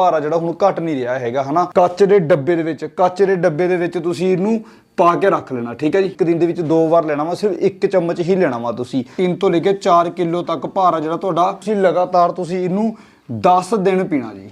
ਭਾਰਾ ਜਿਹੜਾ ਹੁਣ ਘਟ ਨਹੀਂ ਰਿਹਾ ਹੈਗਾ, ਹਨਾ? ਕੱਚ ਦੇ ਡੱਬੇ ਦੇ ਵਿੱਚ, ਕੱਚ ਦੇ ਡੱਬੇ ਦੇ ਵਿੱਚ ਤੁਸੀਂ ਇਹਨੂੰ ਪਾ ਕੇ ਰੱਖ ਲੈਣਾ, ਠੀਕ ਹੈ ਜੀ? ਇੱਕ ਦਿਨ ਦੇ ਵਿੱਚ ਦੋ ਵਾਰ ਲੈਣਾ ਵਾ, ਸਿਰਫ ਇੱਕ ਚਮਚ ਹੀ ਲੈਣਾ ਵਾ ਤੁਸੀਂ। 3 ਤੋਂ ਲੈ ਕੇ 4 ਕਿਲੋ ਤੱਕ ਭਾਰਾ ਜਿਹੜਾ ਤੁਹਾਡਾ, ਤੁਸੀਂ ਲਗਾਤਾਰ ਤੁਸੀਂ ਇਹਨੂੰ 10 ਦਿਨ ਪੀਣਾ ਜੀ।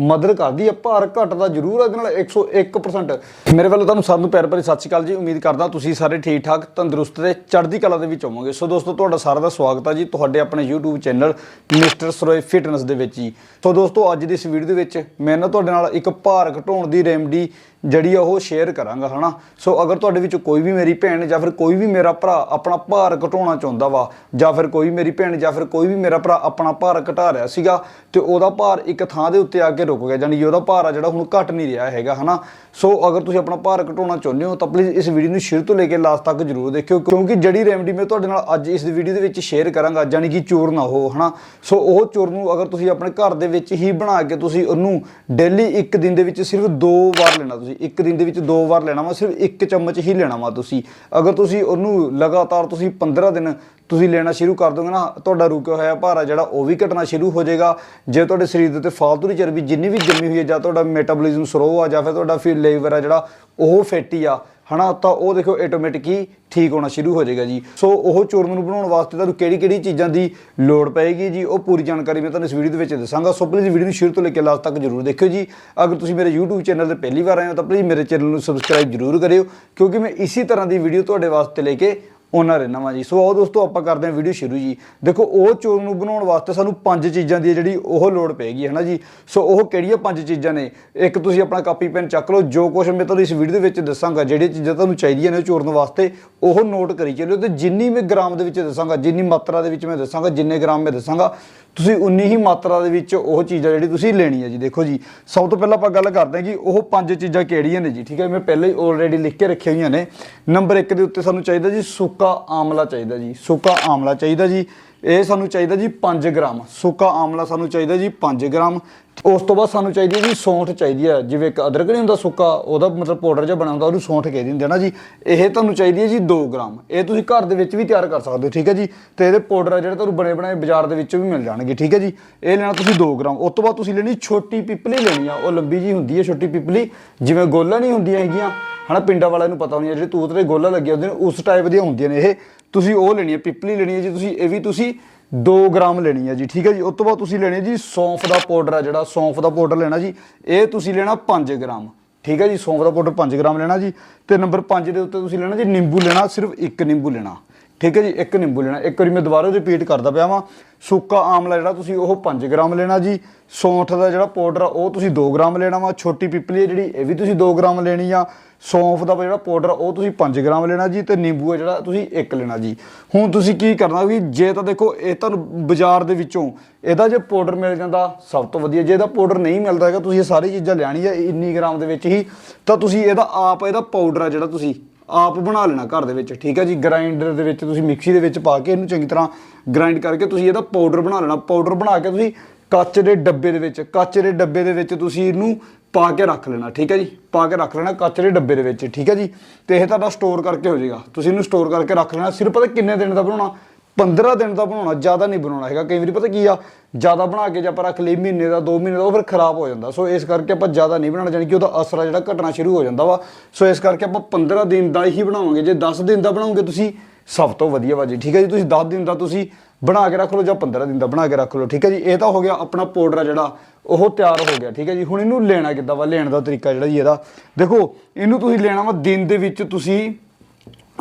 ਮਦਦ ਕਰਦੀ ਹੈ ਭਾਰ ਘਟਦਾ ਜ਼ਰੂਰ ਹੈ ਇਹਦੇ ਨਾਲ 101% ਮੇਰੇ ਵੱਲੋਂ ਤੁਹਾਨੂੰ ਸਭ ਨੂੰ ਪਿਆਰ ਭਰੀ ਸਤਿ ਸ਼੍ਰੀ ਅਕਾਲ ਜੀ। ਉਮੀਦ ਕਰਦਾ ਤੁਸੀਂ ਸਾਰੇ ਠੀਕ ਠਾਕ, ਤੰਦਰੁਸਤ ਤੇ ਚੜ੍ਹਦੀ ਕਲਾ ਦੇ ਵਿੱਚ ਹੋਵੋਗੇ। ਸੋ ਦੋਸਤੋ, ਤੁਹਾਡਾ ਸਾਰਿਆਂ ਦਾ ਸਵਾਗਤ ਹੈ ਜੀ, ਤੁਹਾਡੇ ਆਪਣੇ YouTube channel mister Saroye fitness ਦੇ ਵਿੱਚ ਜੀ। ਸੋ ਦੋਸਤੋ, ਅੱਜ ਦੀ ਇਸ ਵੀਡੀਓ ਦੇ ਵਿੱਚ ਮੈਂ ਨਾ ਤੁਹਾਡੇ ਨਾਲ ਇੱਕ ਭਾਰ ਘਟਾਉਣ ਦੀ ਰੈਮਡੀ ਜਿਹੜੀ ਆ ਉਹ ਸ਼ੇਅਰ ਕਰਾਂਗਾ, ਹਨਾ? ਸੋ ਅਗਰ ਤੁਹਾਡੇ ਵਿੱਚ ਕੋਈ ਵੀ ਮੇਰੀ ਭੈਣ ਜਾਂ ਫਿਰ ਕੋਈ ਵੀ ਮੇਰਾ ਭਰਾ ਆਪਣਾ ਭਾਰ ਘਟਾਉਣਾ ਚਾਹੁੰਦਾ ਵਾ, ਜਾਂ ਫਿਰ ਕੋਈ ਮੇਰੀ ਭੈਣ ਜਾਂ ਫਿਰ ਕੋਈ ਵੀ ਮੇਰਾ ਭਰਾ ਆਪਣਾ ਭਾਰ ਘਟਾ ਰਿਹਾ ਸੀਗਾ, ਤੇ ਉਹਦਾ ਭਾਰ ਇੱਕ ਥਾਂ ਦੇ ਉੱਤੇ ਆ ਕੇ ਰੁਕ ਗਿਆ ਯਾਨੀ ਕਿ ਉਹਦਾ ਭਾਰ ਆ ਜਿਹੜਾ ਹੁਣ ਘਟ ਨਹੀਂ ਰਿਹਾ ਹੈਗਾ, ਹਨਾ? ਸੋ ਅਗਰ ਤੁਸੀਂ ਆਪਣਾ ਭਾਰ ਘਟਾਉਣਾ ਚਾਹੁੰਦੇ ਹੋ, ਤਾਂ ਪਲੀਜ਼ ਇਸ ਵੀਡੀਓ ਨੂੰ ਸ਼ੁਰੂ ਤੋਂ ਲੈ ਕੇ ਲਾਸਟ ਤੱਕ ਜਰੂਰ ਦੇਖਿਓ, ਕਿਉਂਕਿ ਜਿਹੜੀ ਰੈਮਡੀ ਮੈਂ ਤੁਹਾਡੇ ਨਾਲ ਅੱਜ ਇਸ ਵੀਡੀਓ ਦੇ ਵਿੱਚ ਸ਼ੇਅਰ ਕਰਾਂਗਾ ਯਾਨੀ ਕਿ ਚੂਰ ਨਾ ਉਹ ਹਨਾ? ਸੋ ਉਹ ਚੂਰ ਨੂੰ ਅਗਰ ਤੁਸੀਂ ਆਪਣੇ ਘਰ ਦੇ ਵਿੱਚ ਹੀ ਬਣਾ ਕੇ ਤੁਸੀਂ ਉਹਨੂੰ ਡੇਲੀ ਇੱਕ ਦਿਨ ਦੇ ਵਿੱਚ ਸਿਰਫ ਦੋ ਵਾਰ ਲੈਣਾ, ਤੁਸੀਂ ਇੱਕ ਦਿਨ ਦੇ ਵਿੱਚ ਦੋ ਵਾਰ ਲੈਣਾ ਵਾ, ਸਿਰਫ ਇੱਕ ਚਮਚ ਹੀ ਲੈਣਾ ਵਾ ਤੁਸੀਂ। ਅਗਰ ਤੁਸੀਂ ਉਹਨੂੰ ਲਗਾਤਾਰ ਤੁਸੀਂ 15 ਦਿਨ ਤੁਸੀਂ ਲੈਣਾ ਸ਼ੁਰੂ ਕਰ ਦੋਗੇ ਨਾ, ਤੁਹਾਡਾ ਰੁਕਿਆ ਹੋਇਆ ਭਾਰਾ ਜਿਹੜਾ, ਉਹ ਵੀ ਘਟਣਾ ਸ਼ੁਰੂ ਹੋ ਜਾਏਗਾ। ਜੇ ਤੁਹਾਡੇ ਸਰੀਰ ਦੇ ਉੱਤੇ ਫਾਲਤੂ ਦੀ ਚਰਬੀ ਜਿੰਨੀ ਵੀ ਜੰਮੀ ਹੋਈ ਹੈ ਜਾਂ ਤੁਹਾਡਾ ਮੈਟਾਬੋਲਿਜ਼ਮ ਸਲੋ ਆ, ਜਾਂ ਫਿਰ ਤੁਹਾਡਾ ਫਿਰ ਲੇਵਰ ਆ ਜਿਹੜਾ, ਉਹ ਫੈਟੀ ਆ ਹਨਾ, ਤਾਂ ਉਹ ਦੇਖੋ ਆਟੋਮੈਟਿਕ ਹੀ ਠੀਕ ਹੋਣਾ ਸ਼ੁਰੂ ਹੋ ਜਾਏਗਾ ਜੀ। ਸੋ ਉਹ ਚੂਰਨ ਨੂੰ ਬਣਾਉਣ ਵਾਸਤੇ ਤੁਹਾਨੂੰ ਕਿਹੜੀ ਕਿਹੜੀ ਚੀਜ਼ਾਂ ਦੀ ਲੋੜ ਪਏਗੀ ਜੀ, ਉਹ ਪੂਰੀ ਜਾਣਕਾਰੀ ਮੈਂ ਤੁਹਾਨੂੰ ਇਸ ਵੀਡੀਓ ਦੇ ਵਿੱਚ ਦੱਸਾਂਗਾ। ਸੋ ਪਲੀਜ਼ ਵੀਡੀਓ ਨੂੰ ਸ਼ੁਰੂ ਤੋਂ ਲੈ ਕੇ ਲਾਸਟ ਤੱਕ ਜਰੂਰ ਦੇਖਿਓ ਜੀ। ਅਗਰ ਤੁਸੀਂ ਮੇਰੇ YouTube ਚੈਨਲ ਤੇ ਪਹਿਲੀ ਵਾਰ ਆਏ ਹੋ, ਤਾਂ ਪਲੀਜ਼ ਮੇਰੇ ਚੈਨਲ ਨੂੰ ਸਬਸਕ੍ਰਾਈਬ ਜਰੂਰ ਕਰਿਓ, ਕਿਉਂਕਿ ਮੈਂ ਇਸੇ ਤਰ੍ਹਾਂ ਦੀ ਵੀਡੀਓ ਤੁਹਾਡੇ ਵਾਸਤੇ ਲੈ ਕੇ ਉਹਨਾਂ ਰਹਿਣਾ ਵਾ ਜੀ। ਸੋ ਆਓ ਦੋਸਤੋ, ਆਪਾਂ ਕਰਦੇ ਹਾਂ ਵੀਡੀਓ ਸ਼ੁਰੂ ਜੀ। ਦੇਖੋ, ਉਹ ਚੂਰਨ ਨੂੰ ਬਣਾਉਣ ਵਾਸਤੇ ਸਾਨੂੰ ਪੰਜ ਚੀਜ਼ਾਂ ਦੀ ਜਿਹੜੀ ਉਹ ਲੋੜ ਪਏਗੀ, ਹੈ ਨਾ ਜੀ? ਸੋ ਉਹ ਕਿਹੜੀਆਂ ਪੰਜ ਚੀਜ਼ਾਂ ਨੇ? ਇੱਕ ਤੁਸੀਂ ਆਪਣਾ ਕਾਪੀ, ਪੈਨ ਚੱਕ ਲਓ। ਜੋ ਕੁਝ ਮੈਂ ਤੁਹਾਨੂੰ ਇਸ ਵੀਡੀਓ ਦੇ ਵਿੱਚ ਦੱਸਾਂਗਾ, ਜਿਹੜੀਆਂ ਚੀਜ਼ਾਂ ਤੁਹਾਨੂੰ ਚਾਹੀਦੀਆਂ ਨੇ ਉਹ ਚੂਰਨ ਵਾਸਤੇ, ਉਹ ਨੋਟ ਕਰੀ ਚੱਲਿਓ। ਤੇ ਜਿੰਨੀ ਮੈਂ ਗ੍ਰਾਮ ਦੇ ਵਿੱਚ ਦੱਸਾਂਗਾ, ਜਿੰਨੀ ਮਾਤਰਾ ਦੇ ਵਿੱਚ ਮੈਂ ਦੱਸਾਂਗਾ, ਜਿੰਨੇ ਗ੍ਰਾਮ ਮੈਂ ਦੱਸਾਂਗਾ ਤੁਸੀਂ ਉਨੀ ਹੀ ਮਾਤਰਾ ਦੇ ਵਿੱਚ ਉਹ ਚੀਜ਼ਾਂ ਜਿਹੜੀ ਤੁਸੀਂ ਲੈਣੀ ਹੈ ਜੀ। ਦੇਖੋ ਜੀ, ਸਭ ਤੋਂ ਪਹਿਲਾਂ ਆਪਾਂ ਗੱਲ ਕਰਦੇ ਹਾਂ ਕਿ ਉਹ ਪੰਜ ਚੀਜ਼ਾਂ ਕਿਹੜੀਆਂ ਨੇ ਜੀ, ਠੀਕ ਹੈ? ਮੈਂ ਪਹਿਲਾਂ ਹੀ ਆਲਰੇਡੀ ਲਿਖ ਕੇ ਰੱਖੀਆਂ ਹੋਈਆਂ ਨੇ। ਨੰਬਰ 1 ਦੇ ਉੱਤੇ ਸਾਨੂੰ ਚਾਹੀਦਾ ਜੀ, ਸੁੱਕਾ ਆਮਲਾ ਚਾਹੀਦਾ ਜੀ, ਸੁੱਕਾ ਆਮਲਾ ਚਾਹੀਦਾ ਜੀ। ਇਹ ਸਾਨੂੰ ਚਾਹੀਦਾ ਜੀ 5 ਗ੍ਰਾਮ। ਸੁੱਕਾ ਆਮਲਾ ਸਾਨੂੰ ਚਾਹੀਦਾ ਜੀ 5 ਗ੍ਰਾਮ। ਉਸ ਤੋਂ ਬਾਅਦ ਸਾਨੂੰ ਚਾਹੀਦੀ ਹੈ ਜੀ ਸੌਂਠ ਚਾਹੀਦੀ ਹੈ। ਜਿਵੇਂ ਇੱਕ ਅਦਰਕ ਨਹੀਂ ਹੁੰਦਾ ਸੁੱਕਾ, ਉਹਦਾ ਮਤਲਬ ਪਾਊਡਰ ਜਿਹਾ ਬਣਾ ਹੁੰਦਾ, ਉਹਨੂੰ ਸੌਂਠ ਕਹਿ ਦਿੰਦੇ ਨਾ ਜੀ। ਇਹ ਤੁਹਾਨੂੰ ਚਾਹੀਦੀ ਹੈ ਜੀ 2 ਗ੍ਰਾਮ। ਇਹ ਤੁਸੀਂ ਘਰ ਦੇ ਵਿੱਚ ਵੀ ਤਿਆਰ ਕਰ ਸਕਦੇ ਹੋ, ਠੀਕ ਹੈ ਜੀ? ਤੇ ਇਹਦੇ ਪਾਊਡਰ ਆ ਜਿਹੜੇ ਤੁਹਾਨੂੰ ਬਣੇ ਬਣਾਏ ਬਾਜ਼ਾਰ ਦੇ ਵਿੱਚੋਂ ਵੀ ਮਿਲ ਜਾਣਗੇ, ਠੀਕ ਹੈ ਜੀ? ਇਹ ਲੈਣਾ ਤੁਸੀਂ 2 ਗ੍ਰਾਮ। ਉਸ ਤੋਂ ਬਾਅਦ ਤੁਸੀਂ ਲੈਣੀ ਛੋਟੀ ਪਿਪਲੀ ਲੈਣੀ ਆ, ਉਹ ਲੰਬੀ ਜੀ ਹੁੰਦੀ ਹੈ, ਛੋਟੀ ਪਿਪਲੀ। ਜਿਵੇਂ ਗੋਲਾ ਨਹੀਂ ਹੁੰਦੀਆਂ ਹੈਗੀਆਂ ਹਨਾ, ਪਿੰਡਾਂ ਵਾਲਿਆਂ ਨੂੰ ਪਤਾ ਹੋਣੀ ਜਿਹੜੇ ਤੂਤ ਤੇ ਗੋਲਾ ਲੱਗੇ ਹੁੰਦੇ ਨੇ, ਉਸ ਟਾਈਪ ਦੀਆਂ ਹੁੰਦੀਆਂ ਨੇ ਇਹ। ਤੁਸੀਂ ਉਹ ਲੈਣੀ ਹੈ, ਪਿਪਲੀ ਲੈਣੀ ਹੈ ਜੀ ਤੁਸੀਂ, ਇਹ ਵੀ ਤੁਸੀਂ 2 ਗ੍ਰਾਮ ਲੈਣੀ ਹੈ ਜੀ, ਠੀਕ ਹੈ ਜੀ? ਉਸ ਤੋਂ ਬਾਅਦ ਤੁਸੀਂ ਲੈਣੀ ਹੈ ਜੀ ਸੌਂਫ ਦਾ ਪਾਊਡਰ ਆ ਜਿਹੜਾ, ਸੌਂਫ ਦਾ ਪਾਊਡਰ ਲੈਣਾ ਜੀ, ਇਹ ਤੁਸੀਂ ਲੈਣਾ 5 ਗ੍ਰਾਮ, ਠੀਕ ਹੈ ਜੀ? ਸੌਂਫ ਦਾ ਪਾਊਡਰ 5 ਗ੍ਰਾਮ ਲੈਣਾ ਜੀ, ਤੇ ਨੰਬਰ 5 ਦੇ ਉੱਤੇ ਤੁਸੀਂ ਲੈਣਾ ਜੀ, ਨਿੰਬੂ ਲੈਣਾ, ਸਿਰਫ ਇੱਕ ਨਿੰਬੂ ਲੈਣਾ। ਠੀਕ ਹੈ ਜੀ, ਇੱਕ ਨਿੰਬੂ ਲੈਣਾ। ਇੱਕ ਵਾਰੀ ਮੈਂ ਦੁਬਾਰਾ ਰਿਪੀਟ ਕਰਦਾ ਪਿਆ ਵਾਂ। ਸੁੱਕਾ ਆਮਲਾ ਜਿਹੜਾ ਤੁਸੀਂ ਉਹ 5 ਗ੍ਰਾਮ ਲੈਣਾ ਜੀ। ਸੌਂਠ ਦਾ ਜਿਹੜਾ ਪਾਊਡਰ ਆ, ਉਹ ਤੁਸੀਂ 2 ਗ੍ਰਾਮ ਲੈਣਾ ਵਾ। ਛੋਟੀ ਪਿਪਲੀ ਹੈ ਜਿਹੜੀ, ਇਹ ਵੀ ਤੁਸੀਂ 2 ਗ੍ਰਾਮ ਲੈਣੀ ਆ। ਸੌਂਫ ਦਾ ਜਿਹੜਾ ਪਾਊਡਰ ਉਹ ਤੁਸੀਂ 5 ਗ੍ਰਾਮ ਲੈਣਾ ਜੀ। ਤੇ ਨਿੰਬੂ ਆ ਜਿਹੜਾ, ਤੁਸੀਂ 1 ਲੈਣਾ ਜੀ। ਹੁਣ ਤੁਸੀਂ ਕੀ ਕਰਨਾ ਵੀ, ਜੇ ਤਾਂ ਦੇਖੋ, ਇਹ ਤੁਹਾਨੂੰ ਬਾਜ਼ਾਰ ਦੇ ਵਿੱਚੋਂ ਇਹਦਾ ਜੇ ਪਾਊਡਰ ਮਿਲ ਜਾਂਦਾ, ਸਭ ਤੋਂ ਵਧੀਆ। ਜੇ ਇਹਦਾ ਪਾਊਡਰ ਨਹੀਂ ਮਿਲਦਾ ਹੈਗਾ, ਤੁਸੀਂ ਇਹ ਸਾਰੀ ਚੀਜ਼ਾਂ ਲੈਣੀ ਹੈ ਇੰਨੀ ਗ੍ਰਾਮ ਦੇ ਵਿੱਚ ਹੀ, ਤਾਂ ਤੁਸੀਂ ਇਹਦਾ ਆਪ ਇਹਦਾ ਪਾਊਡਰ ਆ ਜਿਹੜਾ ਤੁਸੀਂ ਆਪ ਬਣਾ ਲੈਣਾ ਘਰ ਦੇ ਵਿੱਚ। ਠੀਕ ਹੈ ਜੀ ਗ੍ਰਾਈਂਡਰ ਦੇ ਵਿੱਚ ਤੁਸੀਂ ਮਿਕਸੀ ਦੇ ਵਿੱਚ ਪਾ ਕੇ ਇਹਨੂੰ ਚੰਗੀ ਤਰ੍ਹਾਂ ਗ੍ਰਾਈਂਡ ਕਰਕੇ ਤੁਸੀਂ ਇਹਦਾ ਪਾਊਡਰ ਬਣਾ ਲੈਣਾ। ਪਾਊਡਰ ਬਣਾ ਕੇ ਤੁਸੀਂ ਕੱਚ ਦੇ ਡੱਬੇ ਦੇ ਵਿੱਚ, ਕੱਚ ਦੇ ਡੱਬੇ ਦੇ ਵਿੱਚ ਤੁਸੀਂ ਇਹਨੂੰ ਪਾ ਕੇ ਰੱਖ ਲੈਣਾ। ਠੀਕ ਹੈ ਜੀ, ਪਾ ਕੇ ਰੱਖ ਲੈਣਾ ਕੱਚ ਦੇ ਡੱਬੇ ਦੇ ਵਿੱਚ। ਠੀਕ ਹੈ ਜੀ, ਤੇ ਇਹ ਤੁਹਾਡਾ ਸਟੋਰ ਕਰਕੇ ਹੋ ਜਾਏਗਾ। ਤੁਸੀਂ ਇਹਨੂੰ ਸਟੋਰ ਕਰਕੇ ਰੱਖ ਲੈਣਾ। ਸਿਰਫ ਪਤਾ ਕਿੰਨੇ ਦਿਨ ਦਾ ਬਣਾਉਣਾ? 15 ਦਿਨ ਦਾ ਬਣਾਉਣਾ, ਜ਼ਿਆਦਾ ਨਹੀਂ ਬਣਾਉਣਾ ਹੈਗਾ। ਕਈ ਵਾਰੀ ਪਤਾ ਕੀ ਆ, ਜ਼ਿਆਦਾ ਬਣਾ ਕੇ ਜੇ ਆਪਾਂ ਰੱਖ ਲਈ ਮਹੀਨੇ ਦਾ 2 ਮਹੀਨੇ ਦਾ, ਉਹ ਫਿਰ ਖਰਾਬ ਹੋ ਜਾਂਦਾ। ਸੋ ਇਸ ਕਰਕੇ ਆਪਾਂ ਜ਼ਿਆਦਾ ਨਹੀਂ ਬਣਾਉਣਾ ਜਾਨੀ ਕਿ ਉਹਦਾ ਅਸਰ ਆ ਜਿਹੜਾ ਘਟਣਾ ਸ਼ੁਰੂ ਹੋ ਜਾਂਦਾ ਵਾ। ਸੋ ਇਸ ਕਰਕੇ ਆਪਾਂ 15 ਦਿਨ ਦਾ ਹੀ ਬਣਾਵਾਂਗੇ। ਜੇ 10 ਦਿਨ ਦਾ ਬਣਾਉਂਗੇ ਤੁਸੀਂ, ਸਭ ਤੋਂ ਵਧੀਆ ਵਾ ਜੀ। ਠੀਕ ਹੈ ਜੀ? ਤੁਸੀਂ 10 ਦਿਨ ਦਾ ਤੁਸੀਂ ਬਣਾ ਕੇ ਰੱਖ ਲਓ ਜਾਂ 15 ਦਿਨ ਦਾ ਬਣਾ ਕੇ ਰੱਖ ਲਓ। ਠੀਕ ਹੈ ਜੀ? ਇਹ ਤਾਂ ਹੋ ਗਿਆ ਆਪਣਾ ਪਾਊਡਰ ਆ ਜਿਹੜਾ, ਉਹ ਤਿਆਰ ਹੋ ਗਿਆ। ਠੀਕ ਹੈ ਜੀ? ਹੁਣ ਇਹਨੂੰ ਲੈਣਾ ਕਿੱਦਾਂ ਵਾ? ਲੈਣ ਦਾ ਤਰੀਕਾ ਜਿਹੜਾ ਜੀ ਇਹਦਾ। ਦੇਖੋ, ਇਹਨੂੰ ਤੁਸੀਂ ਲੈਣਾ ਵਾ ਦਿਨ ਦੇ ਵਿੱਚ ਤੁਸੀਂ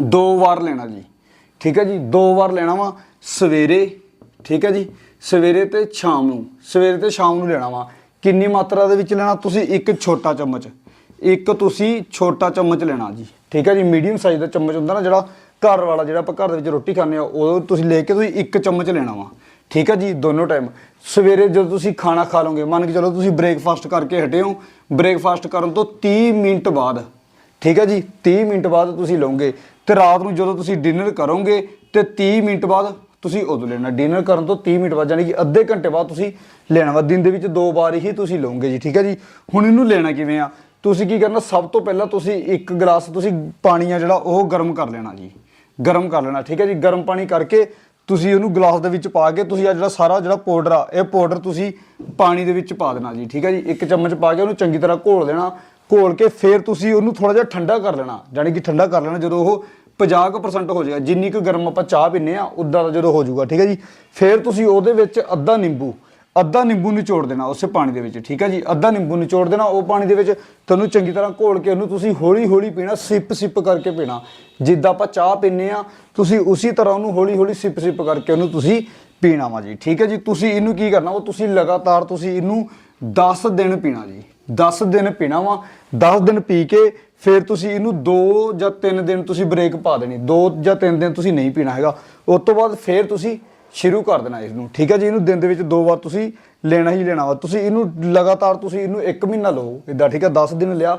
ਦੋ ਵਾਰ ਲੈਣਾ ਜੀ। ਠੀਕ ਹੈ ਜੀ, ਦੋ ਵਾਰ ਲੈਣਾ ਵਾ, ਸਵੇਰੇ, ਠੀਕ ਹੈ ਜੀ, ਸਵੇਰੇ ਤੇ ਸ਼ਾਮ ਨੂੰ, ਸਵੇਰੇ ਤੇ ਸ਼ਾਮ ਨੂੰ ਲੈਣਾ ਵਾ। ਕਿੰਨੀ ਮਾਤਰਾ ਦੇ ਵਿੱਚ ਲੈਣਾ ਤੁਸੀਂ? ਇੱਕ ਛੋਟਾ ਚਮਚ। ਇੱਕ ਤੁਸੀਂ ਛੋਟਾ ਚਮਚ ਲੈਣਾ ਜੀ, ਠੀਕ ਹੈ ਜੀ ਮੀਡੀਅਮ ਸਾਈਜ਼ ਦਾ ਚਮਚ ਹੁੰਦਾ ਨਾ ਜਿਹੜਾ ਘਰ ਵਾਲਾ, ਜਿਹੜਾ ਆਪਾਂ ਘਰ ਦੇ ਵਿੱਚ ਰੋਟੀ ਖਾਂਦੇ ਆ ਉਹ ਤੁਸੀਂ ਲੈ ਕੇ ਤੁਸੀਂ ਇੱਕ ਚਮਚ ਲੈਣਾ ਵਾ। ਠੀਕ ਹੈ ਜੀ, ਦੋਨੋਂ ਟਾਈਮ ਸਵੇਰੇ ਜਦੋਂ ਤੁਸੀਂ ਖਾਣਾ ਖਾ ਲਓਗੇ, ਮੰਨ ਕੇ ਚਲੋ ਤੁਸੀਂ ਬ੍ਰੇਕਫਾਸਟ ਕਰਕੇ ਹਟੇ ਹੋ ਬ੍ਰੇਕਫਾਸਟ ਕਰਨ ਤੋਂ 30 ਮਿੰਟ ਬਾਅਦ ਠੀਕ ਹੈ ਜੀ 30 ਮਿੰਟ ਬਾਅਦ ਤੁਸੀਂ ਲਓਗੇ ਤੇ ਰਾਤ ਨੂੰ ਜਦੋਂ ਤੁਸੀਂ ਡਿਨਰ ਕਰੋਗੇ ਤੇ 30 ਮਿੰਟ ਬਾਅਦ ਤੁਸੀਂ ਉਦੋਂ ਲੈਣਾ। ਡਿਨਰ ਕਰਨ ਤੋਂ 30 ਮਿੰਟ ਬਾਅਦ ਯਾਨੀ ਕਿ ਅੱਧੇ ਘੰਟੇ ਬਾਅਦ ਤੁਸੀਂ ਲੈਣਾ ਵਾ। ਦਿਨ ਦੇ ਵਿੱਚ ਦੋ ਵਾਰ ਹੀ ਤੁਸੀਂ ਲਓਗੇ ਜੀ, ਠੀਕ ਹੈ ਜੀ। ਹੁਣ ਇਹਨੂੰ ਲੈਣਾ ਕਿਵੇਂ ਆ? ਤੁਸੀਂ ਕੀ ਕਰਨਾ, ਸਭ ਤੋਂ ਪਹਿਲਾਂ ਤੁਸੀਂ ਇੱਕ ਗਲਾਸ, ਤੁਸੀਂ ਪਾਣੀ ਆ ਜਿਹੜਾ, ਉਹ ਗਰਮ ਕਰ ਲੈਣਾ ਜੀ। ਗਰਮ ਕਰ ਲੈਣਾ, ਠੀਕ ਹੈ ਜੀ। ਗਰਮ ਪਾਣੀ ਕਰਕੇ ਤੁਸੀਂ ਉਹਨੂੰ ਗਲਾਸ ਦੇ ਵਿੱਚ ਪਾ ਕੇ ਤੁਸੀਂ ਆ ਜਿਹੜਾ ਸਾਰਾ ਜਿਹੜਾ ਪਾਊਡਰ ਆ, ਇਹ ਪਾਊਡਰ ਤੁਸੀਂ ਪਾਣੀ ਦੇ ਵਿੱਚ ਪਾ ਦੇਣਾ ਜੀ, ਠੀਕ ਹੈ ਜੀ। ਇੱਕ ਚਮਚ ਪਾ ਕੇ ਉਹਨੂੰ ਚੰਗੀ ਤਰ੍ਹਾਂ ਘੋਲ ਦੇਣਾ। ਘੋਲ ਕੇ ਫਿਰ ਤੁਸੀਂ ਉਹਨੂੰ ਥੋੜਾ ਜਿਹਾ ਠੰਡਾ ਕਰ ਲੈਣਾ ਯਾਨੀ ਕਿ ਠੰਡਾ ਕਰ ਲੈਣਾ ਜਦੋਂ ਉਹ 50% ਹੋ ਜਾਏਗਾ, ਜਿੰਨੀ ਕੁ ਗਰਮ ਆਪਾਂ ਚਾਹ ਪੀਂਦੇ ਆ ਉਦਾਂ ਦਾ ਜਦੋਂ ਹੋ ਜਾਊਗਾ, ਠੀਕ ਹੈ ਜੀ? ਫਿਰ ਤੁਸੀਂ ਉਹਦੇ ਵਿੱਚ ਅੱਧਾ ਨਿੰਬੂ ਅੱਧਾ ਨਿੰਬੂ ਨਿਚੋੜ ਦੇਣਾ ਉਸੇ ਪਾਣੀ ਦੇ ਵਿੱਚ, ਠੀਕ ਹੈ ਜੀ? ਅੱਧਾ ਨਿੰਬੂ ਨਿਚੋੜ ਦੇਣਾ, ਉਹ ਪਾਣੀ ਦੇ ਵਿੱਚ ਤੁਹਾਨੂੰ ਚੰਗੀ ਤਰ੍ਹਾਂ ਘੋਲ ਕੇ ਉਹਨੂੰ ਤੁਸੀਂ ਹੌਲੀ ਹੌਲੀ ਪੀਣਾ ਸਿਪ ਸਿਪ ਕਰਕੇ ਪੀਣਾ। ਜਿੱਦਾਂ ਆਪਾਂ ਚਾਹ ਪੀਂਦੇ ਆ ਤੁਸੀਂ ਉਸੇ ਤਰ੍ਹਾਂ ਉਹਨੂੰ ਹੌਲੀ ਹੌਲੀ ਸਿਪ ਸਿਪ ਕਰਕੇ ਉਹਨੂੰ ਤੁਸੀਂ ਪੀਣਾ ਵਾ ਜੀ, ਠੀਕ ਹੈ ਜੀ? ਤੁਸੀਂ ਇਹਨੂੰ ਕੀ ਕਰਨਾ ਉਹ ਤੁਸੀਂ ਲਗਾਤਾਰ ਤੁਸੀਂ ਇਹਨੂੰ 10 ਦਿਨ ਪੀਣਾ ਜੀ। 10 ਦਿਨ ਪੀਣਾ ਵਾ 10 ਦਿਨ ਪੀ ਕੇ ਫਿਰ ਤੁਸੀਂ ਇਹਨੂੰ 2 ਜਾਂ 3 ਦਿਨ ਤੁਸੀਂ ਬ੍ਰੇਕ ਪਾ ਦੇਣੀ 2 ਜਾਂ 3 ਦਿਨ ਤੁਸੀਂ ਨਹੀਂ ਪੀਣਾ ਹੈਗਾ। ਉਸ ਤੋਂ ਬਾਅਦ ਫਿਰ ਤੁਸੀਂ ਸ਼ੁਰੂ ਕਰ ਦੇਣਾ ਇਸ ਨੂੰ ਠੀਕ ਹੈ ਜੀ? ਇਹਨੂੰ ਦਿਨ ਦੇ ਵਿੱਚ ਦੋ ਵਾਰ ਤੁਸੀਂ ਲੈਣਾ ਹੀ ਲੈਣਾ ਵਾ। ਤੁਸੀਂ ਇਹਨੂੰ ਲਗਾਤਾਰ ਤੁਸੀਂ ਇਹਨੂੰ 1 ਮਹੀਨਾ ਲਓ ਇਦਾਂ ਠੀਕ ਹੈ? 10 ਦਿਨ ਲਿਆ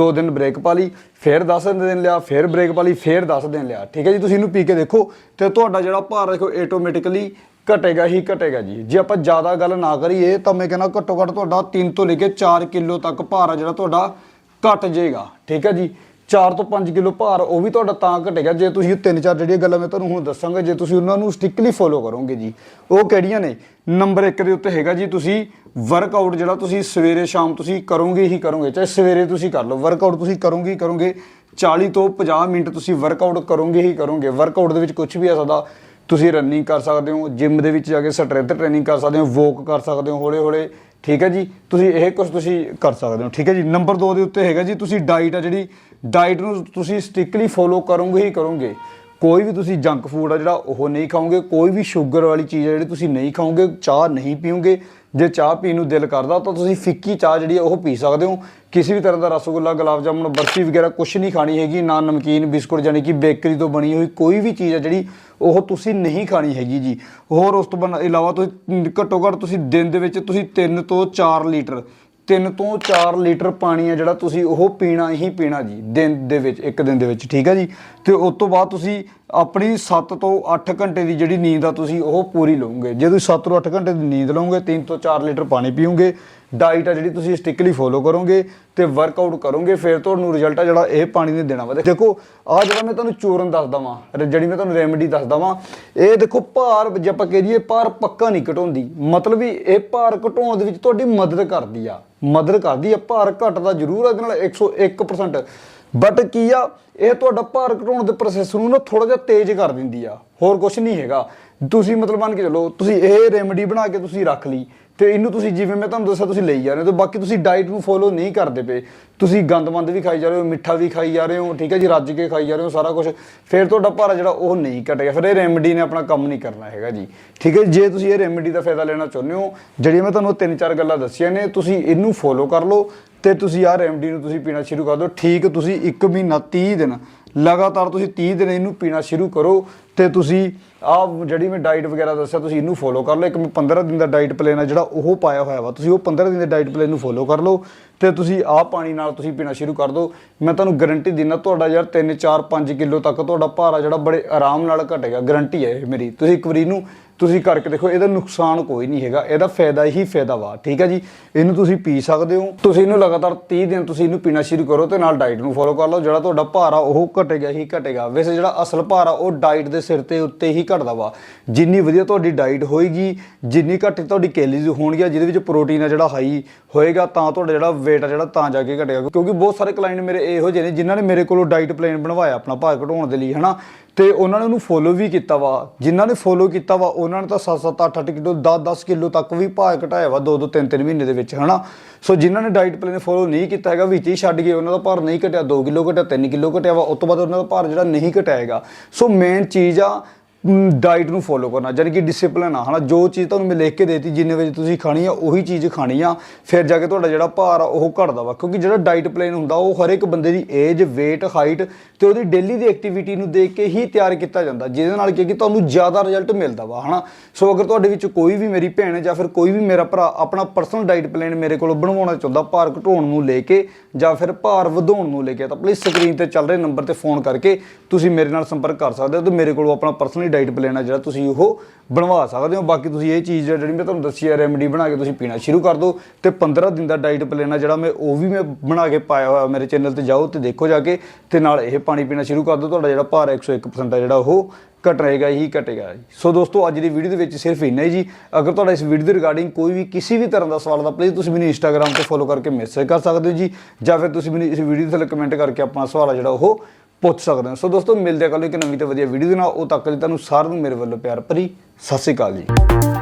2 ਦਿਨ ਬ੍ਰੇਕ ਪਾ ਲਈ, ਫਿਰ 10 ਦਿਨ ਲਿਆ, ਫਿਰ ਬ੍ਰੇਕ ਪਾ ਲਈ, ਫਿਰ 10 ਦਿਨ ਲਿਆ, ਠੀਕ ਹੈ ਜੀ? ਤੁਸੀਂ ਇਹਨੂੰ ਪੀ ਕੇ ਦੇਖੋ ਤੇ ਤੁਹਾਡਾ ਜਿਹੜਾ ਭਾਰ ਦੇਖੋ ਆਟੋਮੈਟਿਕਲੀ ਘਟੇਗਾ ਹੀ ਘਟੇਗਾ ਜੀ। ਜੇ ਆਪਾਂ ਜ਼ਿਆਦਾ ਗੱਲ ਨਾ ਕਰੀਏ ਤਾਂ ਮੈਂ ਕਹਿੰਦਾ ਘੱਟੋ ਘੱਟ ਤੁਹਾਡਾ 3 ਤੋਂ ਲੈ ਕੇ 4 ਕਿਲੋ ਤੱਕ ਭਾਰ ਆ ਜਿਹੜਾ ਤੁਹਾਡਾ ਘਟ ਜਾਏਗਾ। ਠੀਕ ਹੈ ਜੀ? 4 ਤੋਂ 5 ਕਿਲੋ ਭਾਰ ਉਹ ਵੀ ਤੁਹਾਡਾ ਤਾਂ ਘਟੇਗਾ। ਜੇ ਤੁਸੀਂ ਤਿੰਨ ਚਾਰ ਜਿਹੜੀਆਂ ਗੱਲਾਂ ਮੈਂ ਤੁਹਾਨੂੰ ਹੁਣ ਦੱਸਾਂਗਾ, ਜੇ ਤੁਸੀਂ ਉਹਨਾਂ ਨੂੰ ਸਟ੍ਰਿਕਟਲੀ ਫੋਲੋ ਕਰੋਗੇ ਜੀ। ਉਹ ਕਿਹੜੀਆਂ ਨੇ? ਨੰਬਰ 1 ਦੇ ਉੱਤੇ ਹੈਗਾ ਜੀ ਤੁਸੀਂ ਵਰਕਆਊਟ ਜਿਹੜਾ ਤੁਸੀਂ ਸਵੇਰੇ ਸ਼ਾਮ ਤੁਸੀਂ ਕਰੋਗੇ ਹੀ ਕਰੋਗੇ। ਚਾਹੇ ਸਵੇਰੇ ਤੁਸੀਂ ਕਰ ਲਓ ਵਰਕਆਊਟ ਤੁਸੀਂ ਕਰੋਗੇ ਹੀ ਕਰੋਗੇ। 40 ਤੋਂ 50 ਮਿੰਟ ਤੁਸੀਂ ਵਰਕਆਊਟ ਕਰੋਗੇ ਹੀ ਕਰੋਗੇ। ਵਰਕਆਊਟ ਦੇ ਵਿੱਚ ਕੁਝ ਵੀ ਆ ਸਕਦਾ। ਤੁਸੀਂ ਰਨਿੰਗ ਕਰ ਸਕਦੇ ਹੋ ਜਿਮ ਦੇ ਵਿੱਚ ਜਾ ਕੇ ਸਟਰੈਂਥ ਟ੍ਰੇਨਿੰਗ ਕਰ ਸਕਦੇ ਹੋ ਵੋਕ ਕਰ ਸਕਦੇ ਹੋ ਹੌਲੇ ਹੌਲੇ ਠੀਕ ਹੈ ਜੀ? ਤੁਸੀਂ ਇਹ ਕੁਝ ਤੁਸੀਂ ਕਰ ਸਕਦੇ ਹੋ, ਠੀਕ ਹੈ ਜੀ? ਨੰਬਰ 2 ਦੇ ਉੱਤੇ ਹੈਗਾ ਜੀ, ਤੁਸੀਂ ਡਾਈਟ ਆ ਜਿਹੜੀ ਡਾਈਟ ਨੂੰ ਤੁਸੀਂ ਸਟ੍ਰਿਕਟਲੀ ਫੋਲੋ ਕਰੋਗੇ ਹੀ ਕਰੋਗੇ। ਕੋਈ ਵੀ ਤੁਸੀਂ ਜੰਕ ਫੂਡ ਆ ਜਿਹੜਾ ਉਹ ਨਹੀਂ ਖਾਓਗੇ, ਕੋਈ ਵੀ ਸ਼ੂਗਰ ਵਾਲੀ ਚੀਜ਼ ਆ ਜਿਹੜੀ ਤੁਸੀਂ ਨਹੀਂ ਖਾਓਗੇ, ਚਾਹ ਨਹੀਂ ਪੀਓਗੇ ਜੇ ਚਾਹ ਪੀਣ ਨੂੰ ਦਿਲ ਕਰਦਾ ਤਾਂ ਤੁਸੀਂ ਫਿੱਕੀ ਚਾਹ ਜਿਹੜੀ ਆ ਉਹ ਪੀ ਸਕਦੇ ਹੋ। ਕਿਸੇ ਵੀ ਤਰ੍ਹਾਂ ਦਾ ਰਸਗੁੱਲਾ, ਗੁਲਾਬ ਜਾਮੁਨ, ਬਰਫੀ ਵਗੈਰਾ ਕੁਝ ਨਹੀਂ ਖਾਣੀ ਹੈਗੀ, ਨਾ ਨਮਕੀਨ, ਬਿਸਕੁਟ ਜਾਨੀ ਕਿ ਬੇਕਰੀ ਤੋਂ ਬਣੀ ਹੋਈ ਕੋਈ ਵੀ ਚੀਜ਼ ਹੈ ਜਿਹੜੀ ਉਹ ਤੁਸੀਂ ਨਹੀਂ ਖਾਣੀ ਹੈਗੀ ਜੀ। ਹੋਰ ਉਸ ਤੋਂ ਬਨ- ਇਲਾਵਾ ਤੁਸੀਂ ਘੱਟੋ ਘੱਟ ਤੁਸੀਂ ਦਿਨ ਦੇ ਵਿੱਚ ਤੁਸੀਂ 3 ਤੋਂ 4 ਲੀਟਰ 3 ਤੋਂ 4 ਲੀਟਰ ਪਾਣੀ ਆ ਜਿਹੜਾ ਤੁਸੀਂ ਉਹ ਪੀਣਾ ਹੀ ਪੀਣਾ ਜੀ, ਦਿਨ ਦੇ ਵਿੱਚ, ਇੱਕ ਦਿਨ ਦੇ ਵਿੱਚ, ਠੀਕ ਹੈ ਜੀ? ਤੇ ਉਸ ਤੋਂ ਬਾਅਦ ਤੁਸੀਂ ਆਪਣੀ 7 ਤੋਂ 8 ਘੰਟੇ ਦੀ ਜਿਹੜੀ ਨੀਂਦ ਆ ਤੁਸੀਂ ਉਹ ਪੂਰੀ ਲਓਗੇ। ਜੇ ਤੁਸੀਂ 7 ਤੋਂ 8 ਘੰਟੇ ਦੀ ਨੀਂਦ ਲਓਗੇ 3 ਤੋਂ 4 ਲੀਟਰ ਪਾਣੀ ਪੀਓਗੇ ਡਾਈਟ ਆ ਜਿਹੜੀ ਤੁਸੀਂ ਸਟ੍ਰਿਕਟਲੀ ਫੋਲੋ ਕਰੋਗੇ ਤੇ ਵਰਕਆਊਟ ਕਰੋਗੇ, ਫਿਰ ਤੁਹਾਨੂੰ ਰਿਜ਼ਲਟ ਆ ਜਿਹੜਾ ਇਹ ਪਾਣੀ ਨੇ ਦੇਣਾ ਵਾ। ਦੇਖੋ ਆ ਜਿਹੜਾ ਮੈਂ ਤੁਹਾਨੂੰ ਚੂਰਨ ਦੱਸਦਾ ਵਾਂ, ਰ- ਜਿਹੜੀ ਮੈਂ ਤੁਹਾਨੂੰ ਰੈਮਡੀ ਦੱਸਦਾ ਵਾਂ, ਇਹ ਦੇਖੋ ਭਾਰ ਜੇ ਆਪਾਂ ਕਹੀਏ ਭਾਰ ਪੱਕਾ ਨਹੀਂ ਘਟਾਉਂਦੀ। ਮਤਲਬ ਵੀ ਇਹ ਭਾਰ ਘਟਾਉਣ ਦੇ ਵਿੱਚ ਤੁਹਾਡੀ ਮਦਦ ਕਰਦੀ ਆ। ਮਦਦ ਕਰਦੀ ਆ, ਭਾਰ ਘਟਦਾ ਜ਼ਰੂਰ ਆ, ਇਹਦੇ ਨਾਲ 101% ਬਟ ਕੀ ਆ, ਇਹ ਤੁਹਾਡਾ ਭਾਰ ਘਟਾਉਣ ਦੇ ਪ੍ਰੋਸੈਸ ਨੂੰ ਨਾ ਥੋੜਾ ਜਿਹਾ ਤੇਜ਼ ਕਰ ਦਿੰਦੀ ਆ। ਹੋਰ ਕੁਝ ਨਹੀਂ ਹੈਗਾ। ਤੁਸੀਂ ਮਤਲਬ ਮੰਨ ਕੇ ਚਲੋ, ਤੁਸੀਂ ਇਹ ਰੈਮਡੀ ਬਣਾ ਕੇ ਤੁਸੀਂ ਰੱਖ ਲਈ ਤੇ ਇਹਨੂੰ ਤੁਸੀਂ ਜਿਵੇਂ ਮੈਂ ਤੁਹਾਨੂੰ ਦੱਸਿਆ ਤੁਸੀਂ ਲਈ ਜਾ ਰਹੇ ਹੋ ਤੇ ਬਾਕੀ ਤੁਸੀਂ ਡਾਈਟ ਨੂੰ ਫੋਲੋ ਨਹੀਂ ਕਰਦੇ ਪਏ। ਤੁਸੀਂ ਗੰਦਮੰਦ ਵੀ ਖਾਈ ਜਾ ਰਹੇ ਹੋ, ਮਿੱਠਾ ਵੀ ਖਾਈ ਜਾ ਰਹੇ ਹੋ, ਠੀਕ ਹੈ ਜੀ, ਰੱਜ ਕੇ ਖਾਈ ਜਾ ਰਹੇ ਹੋ, ਸਾਰਾ ਕੁਝ ਫਿਰ ਤੁਹਾਡਾ ਭਾਰਾ ਜਿਹੜਾ ਉਹ ਨਹੀਂ ਘਟੇਗਾ ਫਿਰ ਇਹ ਰੈਮਡੀ ਨੇ ਆਪਣਾ ਕੰਮ ਨਹੀਂ ਕਰਨਾ ਹੈਗਾ ਜੀ। ਠੀਕ ਹੈ ਜੇ ਤੁਸੀਂ ਇਹ ਰੈਮਡੀ ਦਾ ਫਾਇਦਾ ਲੈਣਾ ਚਾਹੁੰਦੇ ਹੋ, ਜਿਹੜੀਆਂ ਮੈਂ ਤੁਹਾਨੂੰ ਤਿੰਨ ਚਾਰ ਗੱਲਾਂ ਦੱਸੀਆਂ ਨੇ, ਤੁਸੀਂ ਇਹਨੂੰ ਫੋਲੋ ਕਰ ਲਓ ਤੇ ਤੁਸੀਂ ਆਹ ਰੈਮਡੀ ਨੂੰ ਤੁਸੀਂ ਪੀਣਾ ਸ਼ੁਰੂ ਕਰ ਦਿਓ। ਠੀਕ, ਤੁਸੀਂ 1 ਮਹੀਨਾ 30 ਦਿਨ ਲਗਾਤਾਰ ਤੁਸੀਂ 30 ਦਿਨ ਇਹਨੂੰ ਪੀਣਾ ਸ਼ੁਰੂ ਕਰੋ ਤੇ ਤੁਸੀਂ ਆਹ ਜਿਹੜੀ ਮੈਂ ਡਾਈਟ ਵਗੈਰਾ ਦੱਸਿਆ, ਤੁਸੀਂ ਇਹਨੂੰ ਫੋਲੋ ਕਰ ਲਓ। ਇੱਕ ਮੈਂ 15 ਦਿਨ ਦਾ ਡਾਈਟ ਪਲਾਨ ਆ, ਜਿਹੜਾ ਉਹ ਪਾਇਆ ਹੋਇਆ ਵਾ। ਤੁਸੀਂ ਉਹ 15 ਦਿਨ ਦੇ ਡਾਈਟ ਪਲਾਨ ਨੂੰ ਫੋਲੋ ਕਰ ਲਓ ਤੇ ਤੁਸੀਂ ਆਹ ਪਾਣੀ ਨਾਲ ਤੁਸੀਂ ਪੀਣਾ ਸ਼ੁਰੂ ਕਰ ਦਿਓ। ਮੈਂ ਤੁਹਾਨੂੰ ਗਾਰੰਟੀ ਦਿੰਦਾ, ਤੁਹਾਡਾ ਯਾਰ 3 4 5 ਕਿਲੋ ਤੱਕ ਤੁਹਾਡਾ ਭਾਰ ਆ ਜਿਹੜਾ ਬੜੇ ਆਰਾਮ ਨਾਲ ਘਟੇਗਾ। ਗਾਰੰਟੀ ਹੈ ਇਹ ਮੇਰੀ। ਤੁਸੀਂ ਇੱਕ ਵਾਰੀ ਇਹਨੂੰ ਤੁਸੀਂ ਕਰਕੇ ਦੇਖੋ, ਇਹਦਾ ਨੁਕਸਾਨ ਕੋਈ ਨਹੀਂ ਹੈਗਾ। ਇਹਦਾ ਫਾਇਦਾ ਹੀ ਫਾਇਦਾ ਵਾ, ਠੀਕ ਹੈ ਜੀ? ਇਹਨੂੰ ਤੁਸੀਂ ਪੀ ਸਕਦੇ ਹੋ। ਤੁਸੀਂ ਇਹਨੂੰ ਲਗਾਤਾਰ 30 ਦਿਨ ਤੁਸੀਂ ਇਹਨੂੰ ਪੀਣਾ ਸ਼ੁਰੂ ਕਰੋ ਤੇ ਨਾਲ ਡਾਈਟ ਨੂੰ ਫੋਲੋ ਕਰ ਲਓ। ਜਿਹੜਾ ਤੁਹਾਡਾ ਭਾਰ ਆ, ਉਹ ਘਟੇਗਾ ਹੀ ਘਟੇਗਾ। ਵੈਸੇ ਜਿਹੜਾ ਅਸਲ ਭਾਰ ਆ, ਉਹ ਡਾਈਟ ਦੇ ਸਿਰ ਤੇ ਉੱਤੇ ਹੀ ਘਟਦਾ ਵਾ। ਜਿੰਨੀ ਵਧੀਆ ਤੁਹਾਡੀ ਡਾਈਟ ਹੋਏਗੀ, ਜਿੰਨੀ ਘੱਟ ਤੁਹਾਡੀ ਕੈਲਰੀਜ਼ ਹੋਣਗੀਆਂ, ਜਿਹਦੇ ਵਿੱਚ ਪ੍ਰੋਟੀਨ ਆ ਜਿਹੜਾ ਹਾਈ ਹੋਏਗਾ, ਤਾਂ ਤੁਹਾਡਾ ਜਿਹੜਾ weight ਆ ਜਿਹੜਾ ਤਾਂ ਜਾ ਕੇ ਘਟੇਗਾ। ਕਿਉਂਕਿ ਬਹੁਤ ਸਾਰੇ ਕਲਾਇੰਟ ਮੇਰੇ ਇਹੋ ਜਿਹੇ ਨੇ, ਜਿਨ੍ਹਾਂ ਨੇ ਮੇਰੇ ਕੋਲੋਂ ਡਾਈਟ ਪਲਾਨ ਬਣਵਾਇਆ ਆਪਣਾ ਭਾਰ ਘਟਾਉਣ ਦੇ ਲਈ, ਹਨਾ? ਤੇ ਉਹਨਾਂ ਨੇ ਉਹਨੂੰ ਫੋਲੋ ਵੀ ਕੀਤਾ ਵਾ। ਜਿਨ੍ਹਾਂ ਨੇ ਫੋਲੋ ਕੀਤਾ ਵਾ, ਉਹਨਾਂ ਨੇ ਤਾਂ 7-7 8-8 ਕਿਲੋ 10-10 ਕਿਲੋ ਤੱਕ ਵੀ ਭਾਰ ਘਟਾਇਆ ਵਾ 2-2 3-3 ਮਹੀਨੇ ਦੇ ਵਿੱਚ, ਹਨਾ? ਸੋ ਜਿਨ੍ਹਾਂ ਨੇ ਡਾਈਟ ਪਲਾਨ ਫੋਲੋ ਨਹੀਂ ਕੀਤਾ ਹੈਗਾ, ਵਿੱਚ ਹੀ ਛੱਡ ਗਏ ਉਹਨਾਂ ਦਾ ਭਾਰ ਨਹੀਂ ਘਟਿਆ 2 ਕਿਲੋ ਘਟਿਆ 3 ਕਿਲੋ ਘਟਿਆ ਵਾ, ਉਸ ਤੋਂ ਬਾਅਦ ਉਹਨਾਂ ਦਾ ਭਾਰ ਜਿਹੜਾ ਨਹੀਂ ਘਟਾਏਗਾ ਸੋ ਮੇਨ ਚੀਜ਼ ਆ ਡਾਈਟ ਨੂੰ ਫੋਲੋ ਕਰਨਾ ਯਾਨੀ ਕਿ ਡਿਸਪਲਿਨ ਆ। ਹਨਾ, ਜੋ ਚੀਜ਼ ਤੁਹਾਨੂੰ ਮੈਂ ਲਿਖ ਕੇ ਦੇਤੀ, ਜਿੰਨੇ ਵਜੇ ਤੁਸੀਂ ਖਾਣੀ ਆ, ਉਹੀ ਚੀਜ਼ ਖਾਣੀ ਆ। ਫਿਰ ਜਾ ਕੇ ਤੁਹਾਡਾ ਜਿਹੜਾ ਭਾਰ ਆ, ਉਹ ਘਟਦਾ ਵਾ। ਕਿਉਂਕਿ ਜਿਹੜਾ ਡਾਈਟ ਪਲਾਨ ਹੁੰਦਾ, ਉਹ ਹਰ ਇੱਕ ਬੰਦੇ ਦੀ ਏਜ weight ਹਾਈਟ ਤੇ ਉਹਦੀ ਡੇਲੀ ਦੀ ਐਕਟੀਵਿਟੀ ਨੂੰ ਦੇਖ ਕੇ ਹੀ ਤਿਆਰ ਕੀਤਾ ਜਾਂਦਾ, ਜਿਹਦੇ ਨਾਲ ਕੀ ਕਿ ਤੁਹਾਨੂੰ ਜ਼ਿਆਦਾ ਰਿਜ਼ਲਟ ਮਿਲਦਾ ਵਾ, ਹਨਾ। ਸੋ ਅਗਰ ਤੁਹਾਡੇ ਵਿੱਚ ਕੋਈ ਵੀ ਮੇਰੀ ਭੈਣ ਜਾਂ ਫਿਰ ਕੋਈ ਵੀ ਮੇਰਾ ਭਰਾ ਆਪਣਾ ਪਰਸਨਲ ਡਾਈਟ ਪਲਾਨ ਮੇਰੇ ਕੋਲ ਬਣਵਾਉਣਾ ਚਾਹੁੰਦਾ, ਭਾਰ ਘਟਾਉਣ ਨੂੰ ਲੈ ਕੇ ਜਾਂ ਫਿਰ ਭਾਰ ਵਧਾਉਣ ਨੂੰ ਲੈ ਕੇ, ਤਾਂ ਪਲੀਜ਼ ਸਕਰੀਨ ਤੇ ਚੱਲ ਰਹੇ ਨੰਬਰ ਤੇ ਫੋਨ ਕਰਕੇ ਤੁਸੀਂ ਮੇਰੇ ਨਾਲ ਸੰਪਰਕ ਕਰ ਸਕਦੇ ਹੋ ਤੇ ਮੇਰੇ ਕੋਲੋਂ ਆਪਣਾ ਪਰਸਨਲੀ ਡਾਈਟ ਪਲਾਨ ਆ ਜਿਹੜਾ ਤੁਸੀਂ ਉਹ ਬਣਵਾ ਸਕਦੇ ਹੋ। ਬਾਕੀ ਤੁਸੀਂ ਇਹ ਚੀਜ਼ ਜਿਹੜੀ ਮੈਂ ਤੁਹਾਨੂੰ ਦੱਸੀ ਹੈ ਰੈਮਡੀ ਬਣਾ ਕੇ ਤੁਸੀਂ ਪੀਣਾ ਸ਼ੁਰੂ ਕਰ ਦਿਓ ਤੇ 15 ਦਿਨ ਦਾ ਡਾਈਟ ਪਲਾਨ ਆ ਜਿਹੜਾ ਮੈਂ ਉਹ ਵੀ ਮੈਂ ਬਣਾ ਕੇ ਪਾਇਆ ਹੋਇਆ ਮੇਰੇ ਚੈਨਲ ਤੇ ਜਾਓ ਤੇ ਦੇਖੋ ਜਾ ਕੇ ਤੇ ਨਾਲ ਇਹ ਪਾਣੀ ਪੀਣਾ ਸ਼ੁਰੂ ਕਰ ਦਿਓ। ਤੁਹਾਡਾ ਜਿਹੜਾ ਭਾਰ 101% ਆ ਜਿਹੜਾ ਉਹ ਘਟੇਗਾ ਹੀ ਘਟੇਗਾ। ਜੀ ਸੋ ਦੋਸਤੋ, ਅੱਜ ਦੀ ਵੀਡੀਓ ਦੇ ਵਿੱਚ ਸਿਰਫ ਇੰਨਾ ਹੀ ਜੀ। ਅਗਰ ਤੁਹਾਡਾ ਇਸ ਵੀਡੀਓ ਦੇ ਰਿਗਾਰਡਿੰਗ ਕੋਈ ਵੀ ਕਿਸੇ ਵੀ ਤਰ੍ਹਾਂ ਦਾ ਸਵਾਲ ਦਾ ਪਲੀਜ਼ ਤੁਸੀਂ ਮੈਨੂੰ ਇੰਸਟਾਗ੍ਰam ਤੇ ਫੋਲੋ ਕਰਕੇ ਮੈਸੇਜ ਕਰ ਸਕਦੇ ਹੋ ਜੀ। ਜਾਂ ਫਿਰ ਤੁਸੀਂ ਮੈਨੂੰ ਇਸ ਵੀਡੀਓ ਥੱਲੇ ਕਮੈਂਟ ਕਰਕੇ ਆਪਣਾ ਸਵਾਲ ਆ ਜਿਹੜਾ ਉਹ ਪੁੱਛ ਸਕਦੇ ਹੋ। ਸੋ ਦੋਸਤੋ, ਮਿਲਦੇ ਆ ਕੱਲ੍ਹ ਇੱਕ ਨਵੀਂ ਤੇ ਵਧੀਆ ਵੀਡੀਓ ਦੇ ਨਾਲ। ਉਹ ਤੱਕ ਲਈ ਤੁਹਾਨੂੰ ਸਾਰਿਆਂ ਨੂੰ ਮੇਰੇ ਵੱਲੋਂ ਪਿਆਰ ਭਰੀ ਸਤਿ ਸ਼੍ਰੀ ਅਕਾਲ ਜੀ।